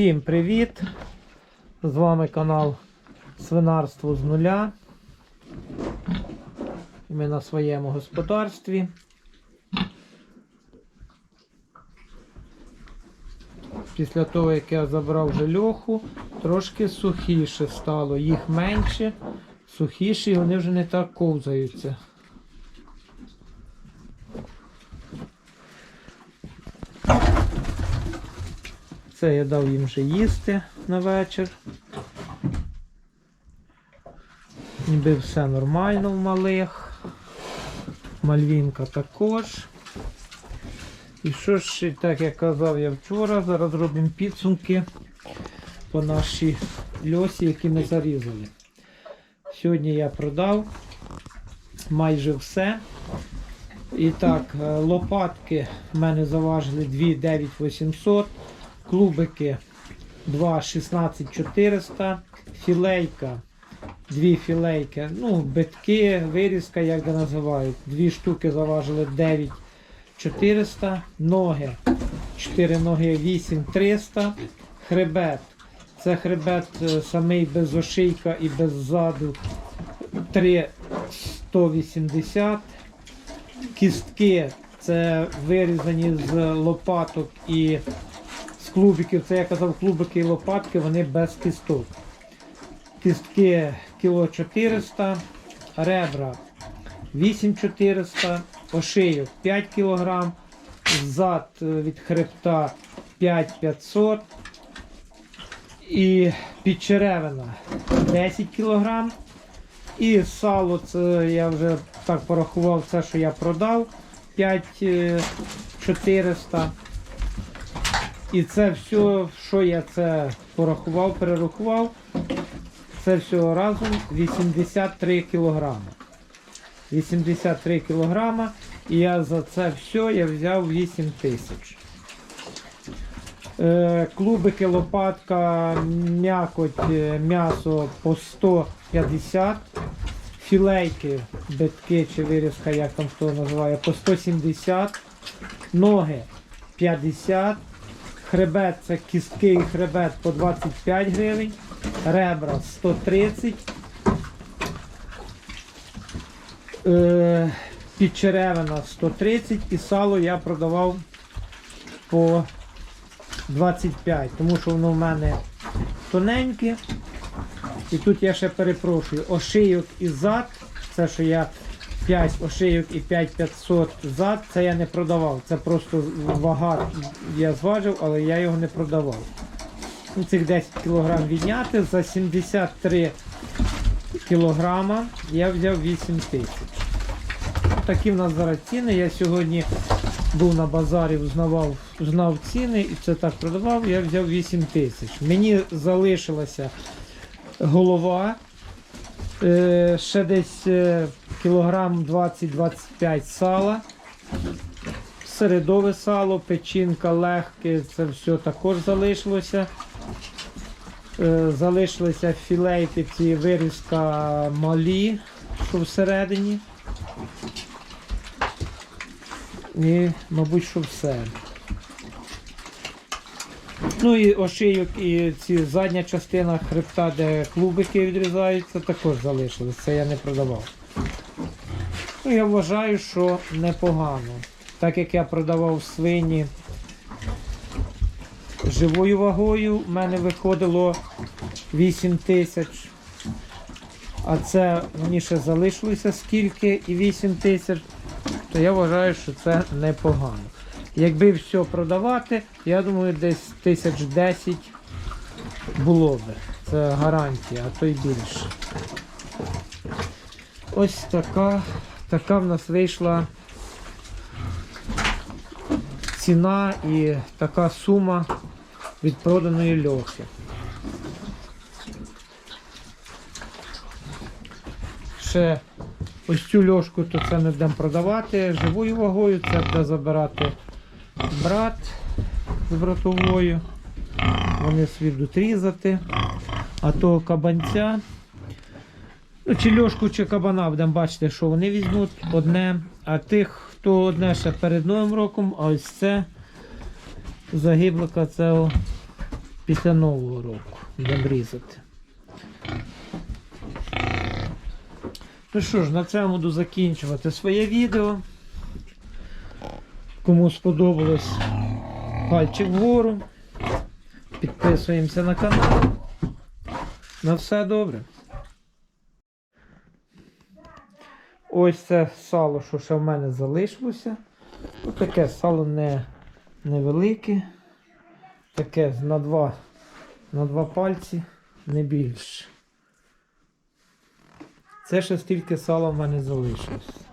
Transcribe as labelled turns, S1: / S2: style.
S1: Всім привіт! З вами канал Свинарство з нуля. Ми на своєму господарстві. Після того, як я забрав вже льоху, трошки сухіше стало. Їх менше, сухіші, вони вже не так ковзаються. Це я дав їм вже їсти на вечір. Ніби все нормально в малих. Мальвінка також. І що ж, так як казав я вчора, зараз робимо підсумки по нашій льосі, які ми зарізали. Сьогодні я продав майже все. І так, е, лопатки в мене заважили 2,9800, клубики. 2,16400, філейка, дві філейки, ну, битки, вирізка, як де називають. Дві штуки заважили 9,400, ноги, 4 ноги 8,300, хребет. Це хребет е, самий без ошийка і без заду. 3,180. Кістки. Це вирізані з лопаток і клубиків. Це я казав, клубики і лопатки, вони без кісток. Кістки кіло 400, ребра 8400, ошийок 5 кг, зад е, від хребта 5500 і підчеревина 10 кг. І сало, це я вже так порахував, це, що я продав 5400. І це все, що я це порахував, перерахував, це все разом 83 кілограми. 83 кілограма. І я за це все я взяв 8 тисяч. Е, Клубики, лопатка, м'якоть, е, м'ясо по 150, філейки, битки чи вирізка, як там хто називає, по 170, ноги 50, хребет це кістки і хребет по 25 гривень, ребра 130, е, підчеревина 130 і сало я продавав по 25, тому що воно в мене тоненьке. І тут я ще перепрошую, ошийок і зад, це що я 5 ошийок і 5500 зад, це я не продавав. Це просто вага я зважив, але я його не продавав. Ну, Цих 10 кг відняти за 73 кг я взяв 8 тисяч. Такі в нас зараз ціни. Я сьогодні був на базарі, узнавав, знав ціни і це так продавав, я взяв 8 тисяч. Мені залишилася голова, е, ще десь е, кілограм 20-25 сала, середове сало, печінка, легке, це все також залишилося. Е, Залишилися філейки, ці вирізка малі, що всередині. І, мабуть, що все. Ну і ошийок, і ці задня частина хребта, де клубики відрізаються, також залишилось. Це я не продавав. Ну, я вважаю, що непогано. Так як я продавав свині живою вагою, в мене виходило 8 тисяч. А це мені ще залишилося скільки і 8 тисяч то я вважаю, що це непогано. Якби все продавати, я думаю, десь тисяч 10 було би. Це гарантія, а то й більше. Ось така, така в нас вийшла ціна і така сума від проданої льохи. Ще Ось цю льошку то це не будемо продавати живою вагою, це буде забирати брат з братовою. Вони собі будуть різати. А того кабанця. Ну, чи льошку, чи кабана будемо бачити, що вони візьмуть одне. А тих, хто одне ще перед Новим роком, а ось це загиблика це після Нового року будемо різати. Ну що ж, на цьому буду закінчувати своє відео. Кому сподобалось, пальчик вгору. Підписуємося на канал. На все добре. Ось це сало, що ще в мене залишилося. Ось таке сало не, невелике. Таке на два, на два пальці, не більше. Це ще стільки сала в мене залишилось.